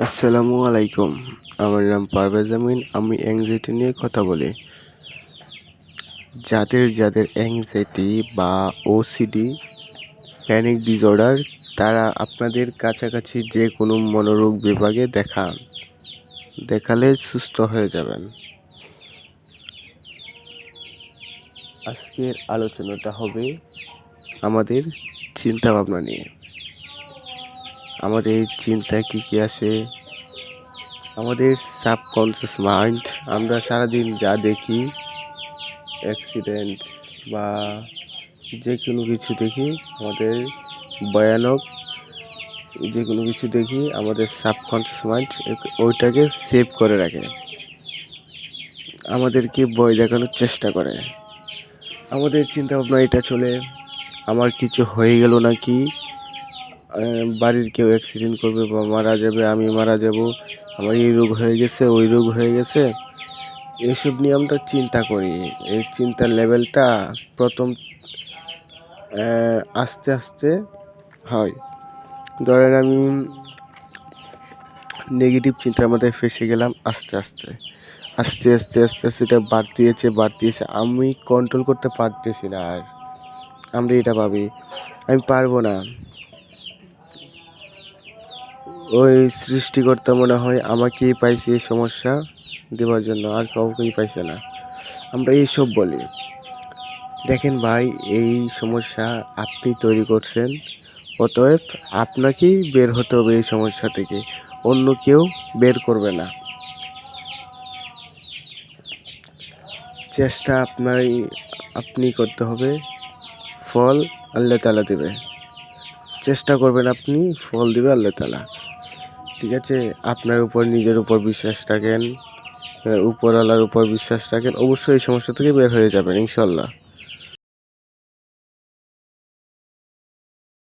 আসসালামু আলাইকুম। আমার নাম পারভেজ আমিন, আমি অ্যাংজাইটি নিয়ে কথা বলি। যাদের যাদের অ্যাংজাইটি বা ওসিডি প্যানিক ডিসঅর্ডার তারা আপনাদের কাছাকাছি যে কোনো মনোরোগ বিভাগে দেখান দেখালে সুস্থ হয়ে যাবেন। আজকের আলোচনাটা হবে আমাদের চিন্তা ভাবনা নিয়ে। আমাদের চিন্তায় কী কী আসে আমাদের সাবকনসিয়াস মাইন্ড আমরা সারাদিন যা দেখি অ্যাক্সিডেন্ট বা যে কোনো কিছু দেখি, আমাদের ভয়ানক যে কোনো কিছু দেখি, আমাদের সাবকনসিয়াস মাইন্ড ওইটাকে সেভ করে রাখে। আমাদেরকে ভয় দেখানোর চেষ্টা করে। আমাদের চিন্তা ভাবনা এটা চলে, আমার কিছু হয়ে গেল নাকি? বাড়ির কেউ অ্যাক্সিডেন্ট করবে বা মারা যাবে, আমি মারা যাব, আমার এই রোগ হয়ে গেছে, ওই রোগ হয়ে গেছে। এসব নিয়ে আমরা চিন্তা করি। এই চিন্তার লেভেলটা প্রথম আস্তে আস্তে হয়। ধরেন আমি নেগেটিভ চিন্তার মধ্যে ফেসে গেলাম আস্তে আস্তে। আস্তে আস্তে আস্তে আস্তে এটা বাড়তিয়েছে বাড়তিয়েছে। আমি কন্ট্রোল করতে পারতেছি না আর। আমরা এটা ভাবি। আমি পারব না। ওই সৃষ্টিকর্তা মনে হয় আমাকেই পাইছে এই সমস্যা দেওয়ার জন্য, আর কাউকেই পাইছে না। আমরা এইসব বলি। দেখেন ভাই, এই সমস্যা আপনি তৈরি করছেন, অতএব আপনাকেই বের হতে হবে এই সমস্যা থেকে, অন্য কেউ বের করবে না। চেষ্টা আপনার আপনি করতে হবে, ফল আল্লাহ তালা দেবে। চেষ্টা করবেন আপনি, ফল দিবে আল্লাহ তালা ঠিক আছে? আপনার উপর, নিজের উপর বিশ্বাস রাখেন উপরওয়ালার উপর বিশ্বাস রাখেন, অবশ্যই এই সমস্যা থেকে বের হয়ে যাবেন, ইনশাল্লাহ।